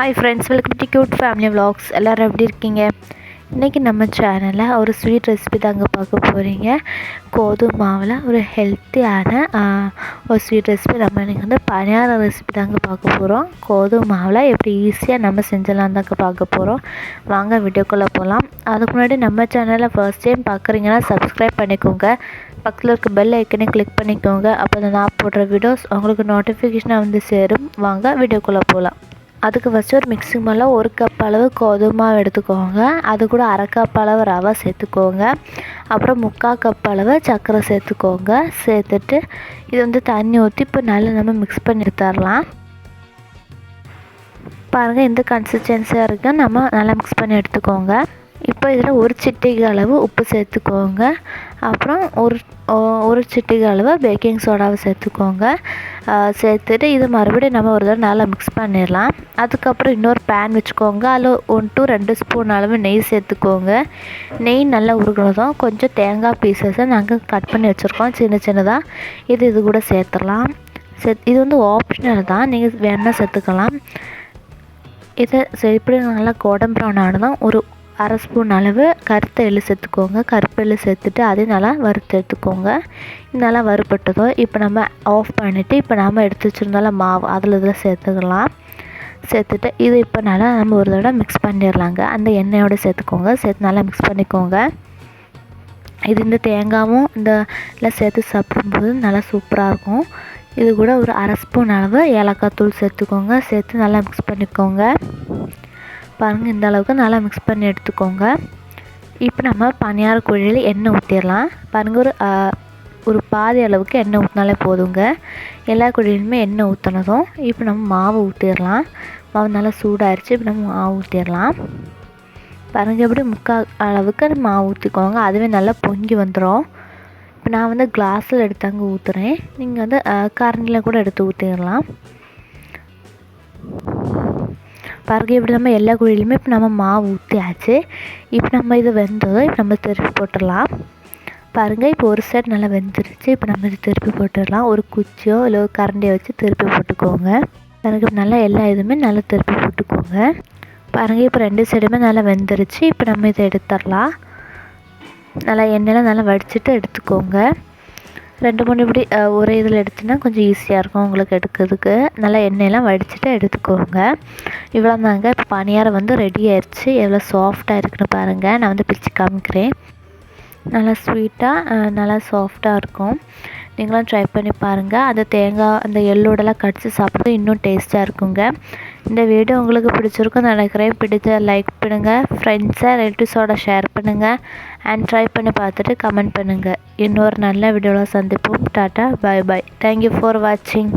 Hi friends welcome to cute family vlogs. எல்லோரும் எப்படி இருக்கீங்க? இன்றைக்கி நம்ம சேனலில் ஒரு ஸ்வீட் ரெசிபி தாங்க பார்க்க போகிறீங்க கோதுமை மாவில் ஒரு ஹெல்த்தியான ஒரு ஸ்வீட் ரெசிபி நம்ம இன்றைக்கி வந்து பணியார ரெசிபி தாங்க பார்க்க போகிறோம் கோதுமை மாவில் எப்படி ஈஸியாக நம்ம செஞ்சலாம் தாங்க பார்க்க போகிறோம் வாங்க வீடியோக்குள்ளே போகலாம் அதுக்கு முன்னாடி நம்ம சேனலில் ஃபர்ஸ்ட் டைம் பார்க்குறீங்கன்னா சப்ஸ்கிரைப் பண்ணிக்கோங்க. பக்கத்தில் இருக்க பெல் ஐக்கனே கிளிக் பண்ணிக்கோங்க. அப்போ நான் போடுற வீடியோஸ் உங்களுக்கு நோட்டிஃபிகேஷனாக வந்து சேரும். வாங்க வீடியோக்குள்ளே போகலாம் அதுக்கு ஃபஸ்ட்டு ஒரு மிக்ஸிங் மேலே ஒரு கப் அளவு கோதுமை மாவு எடுத்துக்கோங்க. அது கூட அரை கப் அளவு ரவை சேர்த்துக்கோங்க. அப்புறம் முக்கால் கப் அளவு சர்க்கரை சேர்த்துக்கோங்க. சேர்த்துட்டு இது வந்து தண்ணி ஊற்றி இப்போ நல்லா நம்ம மிக்ஸ் பண்ணி எடுத்துடலாம். பாருங்கள் இந்த கன்சிஸ்டன்சியாக இருக்குது நம்ம நல்லா மிக்ஸ் பண்ணி எடுத்துக்கோங்க. இப்போ இதில் ஒரு சிட்டிகை அளவு உப்பு சேர்த்துக்கோங்க. அப்புறம் ஒரு ஒரு சிட்டிகை அளவு பேக்கிங் சோடாவை சேர்த்துக்கோங்க. சேர்த்துட்டு இது மறுபடியும் நம்ம ஒரு தடவை நல்லா மிக்ஸ் பண்ணிடலாம். அதுக்கப்புறம் இன்னொரு பேன் வச்சுக்கோங்க. அதில் ஒன் டூ ரெண்டு ஸ்பூன் அளவு நெய் சேர்த்துக்கோங்க. நெய் நல்லா உருகினதும் கொஞ்சம் தேங்காய் பீசஸை நாங்கள் கட் பண்ணி வச்சுருக்கோம். சின்ன சின்னதாக இது இது கூட சேர்த்துடலாம். செத் இது வந்து ஆப்ஷனல் தான். நீங்கள் வேணால் சேர்த்துக்கலாம். இதை இப்படி நல்லா கோடம் ப்ரௌன் ஆனதும் ஒரு அரை ஸ்பூன் அளவு கருத்த எள்ளு சேர்த்துக்கோங்க. கருப்பு எள்ளு சேர்த்துட்டு அதையும் நல்லா வறுத்து எடுத்துக்கோங்க. நல்லா வறுபட்டதோ இப்போ நம்ம ஆஃப் பண்ணிவிட்டு இப்போ நம்ம எடுத்து வச்சுருந்தால மாவு அதில் இதில் சேர்த்துக்கலாம். சேர்த்துட்டு இது இப்போ நல்லா நம்ம ஒரு தடவை மிக்ஸ் பண்ணிடலாங்க. அந்த எண்ணெயோடு சேர்த்துக்கோங்க. சேர்த்து நல்லா மிக்ஸ் பண்ணிக்கோங்க. இது இந்த தேங்காயும் இந்த எல்லாம் சேர்த்து சாப்பிடும்போது நல்லா சூப்பராக இருக்கும். இது கூட ஒரு அரை ஸ்பூன் அளவு ஏலக்காய் தூள் சேர்த்துக்கோங்க. சேர்த்து நல்லா மிக்ஸ் பண்ணிக்கோங்க. பாருங்கள் இந்த அளவுக்கு நல்லா மிக்ஸ் பண்ணி எடுத்துக்கோங்க. இப்போ நம்ம பனியார குழியில் எண்ணெய் ஊற்றிடலாம் பாருங்கள் ஒரு ஒரு பாதி அளவுக்கு எண்ணெய் ஊற்றினாலே போதுங்க. எல்லா குழியிலுமே எண்ணெய் ஊற்றினதும் இப்போ நம்ம மாவு ஊற்றிடலாம் மாவு நல்லா சூடாகிடுச்சு இப்போ நம்ம மாவு ஊற்றிடலாம் பாருங்கள் எப்படி முக்கால் அளவுக்கு மாவு ஊற்றிக்கோங்க அதுவே நல்லா பொங்கி வந்துடும் இப்போ நான் வந்து கிளாஸில் எடுத்தாங்க ஊற்றுறேன் நீங்கள் வந்து கரண்டில் கூட எடுத்து ஊற்றிடலாம் பாருங்கள் இப்படி நம்ம எல்லா குழியிலுமே இப்போ நம்ம மாவு ஊற்றியாச்சு இப்போ நம்ம இது வெந்ததும் இப்போ நம்ம திருப்பி போட்டுடலாம். பாருங்கள் இப்போ ஒரு சைடு நல்லா வெந்துருச்சு. இப்போ நம்ம இது திருப்பி போட்டுடலாம். ஒரு குச்சியோ இல்லை ஒரு கரண்டியை வச்சு திருப்பி போட்டுக்கோங்க. பாருங்கள் நல்லா எல்லா இதுவுமே நல்லா திருப்பி போட்டுக்கோங்க. பாருங்கள் இப்போ ரெண்டு சைடுமே நல்லா வெந்துருச்சு. இப்போ நம்ம இதை எடுத்துடலாம். நல்லா எண்ணெயில் நல்லா வடிச்சிட்டு எடுத்துக்கோங்க. ரெண்டு மூணு இப்படி ஒரே இதில் எடுத்திங்கன்னா கொஞ்சம் ஈஸியாக இருக்கும் உங்களுக்கு எடுக்கிறதுக்கு. நல்லா எண்ணெயெல்லாம் வடிச்சிட்டு எடுத்துக்கோங்க. இவ்வளோ தாங்க இப்போ பணியாரம் வந்து ரெடி ஆயிடுச்சு எவ்வளோ சாஃப்டாக இருக்குன்னு பாருங்கள் நான் வந்து பிரித்து காமிக்கிறேன். நல்லா ஸ்வீட்டாக நல்லா சாஃப்டாக இருக்கும். நீங்களும் ட்ரை பண்ணி பாருங்கள் அந்த தேங்காய் அந்த எள்ளோடலாம் கடிச்சு சாப்பிட்றது இன்னும் டேஸ்ட்டாக இருக்குங்க. இந்த வீடியோ உங்களுக்கு பிடிச்சிருக்குன்னு நினைக்கிறேன். பிடிச்ச லைக் பண்ணுங்கள் ஃப்ரெண்ட்ஸை ரிலேட்டிவ்ஸோட ஷேர் பண்ணுங்கள் அண்ட் ட்ரை பண்ணி பார்த்துட்டு கமெண்ட் பண்ணுங்கள் இன்னொரு நல்ல வீடியோவில் சந்திப்போம். Tata bye bye thank you for வாட்சிங்